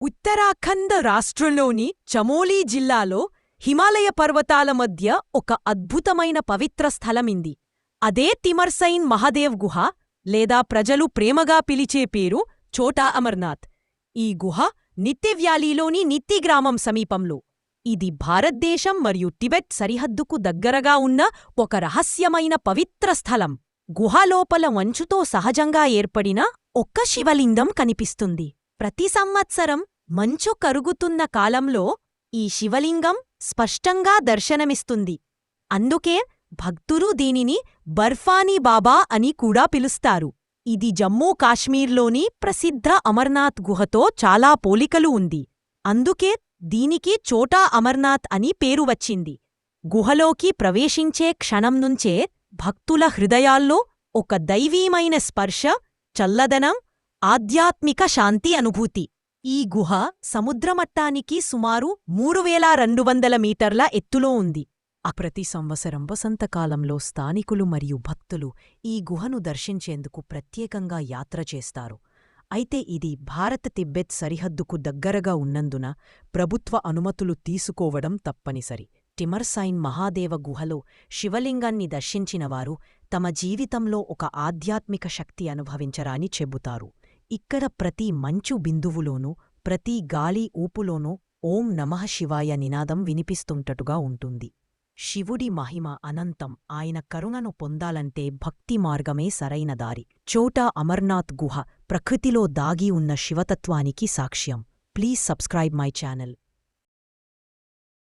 ఉత్తరాఖండ్ రాష్ట్రంలోని చమోలీ జిల్లాలో హిమాలయ పర్వతాల మధ్య ఒక అద్భుతమైన పవిత్ర స్థలమింది. అదే తిమర్సైన్ మహదేవ్ గుహ లేదా ప్రజలు ప్రేమగా పిలిచే పేరు ఛోటా అమర్నాథ్. ఈ గుహ నిత్తి వ్యాలీలోని నిత్తి గ్రామం సమీపంలో. ఇది భారతదేశం మరియు టిబెట్ సరిహద్దుకు దగ్గరగా ఉన్న ఒక రహస్యమైన పవిత్ర స్థలం. గుహలోపల మంచుతో సహజంగా ఏర్పడిన ఒక్క శివలింగం కనిపిస్తుంది. ప్రతి సంవత్సరం మంచు కరుగుతున్న కాలంలో ఈ శివలింగం స్పష్టంగా దర్శనమిస్తుంది. అందుకే భక్తులు దీనిని బర్ఫానీ బాబా అని కూడా పిలుస్తారు. ఇది జమ్మూ కాశ్మీర్లోని ప్రసిద్ధ అమర్నాథ్ గుహతో చాలా పోలికలు ఉంది. అందుకే దీనికి చోటా అమర్నాథ్ అని పేరు వచ్చింది. గుహలోకి ప్రవేశించే క్షణం నుంచే భక్తుల హృదయాల్లో ఒక దైవీమైన స్పర్శ చల్లదనం ఆధ్యాత్మిక శాంతి అనుభూతి. ఈ గుహ సముద్రమట్టానికి సుమారు మూడు వేల రెండు వందల మీటర్ల ఎత్తులో ఉంది. అప్రతి ప్రతి సంవత్సరం వసంతకాలంలో స్థానికులు మరియు భక్తులు ఈ గుహను దర్శించేందుకు ప్రత్యేకంగా యాత్ర చేస్తారు. అయితే ఇది భారత తిబ్బెత్ సరిహద్దుకు దగ్గరగా ఉన్నందున ప్రభుత్వ అనుమతులు తీసుకోవడం తప్పనిసరి. టిమర్సైన్ మహాదేవ గుహలో శివలింగాన్ని దర్శించినవారు తమ జీవితంలో ఒక ఆధ్యాత్మిక శక్తి అనుభవించరాని చెబుతారు. ఇక్కడ ప్రతి మంచు బిందువులోనూ ప్రతి గాలి ఊపులోనూ ఓం నమః శివాయ నినాదం వినిపిస్తుంటటుగా ఉంటుంది. శివుడి మహిమ అనంతం. ఆయన కరుణను పొందాలంటే భక్తి మార్గమే సరైన దారి. చోటా అమర్నాథ్ గుహ ప్రకృతిలో దాగి ఉన్న శివతత్వానికి సాక్ష్యం. Please subscribe my channel.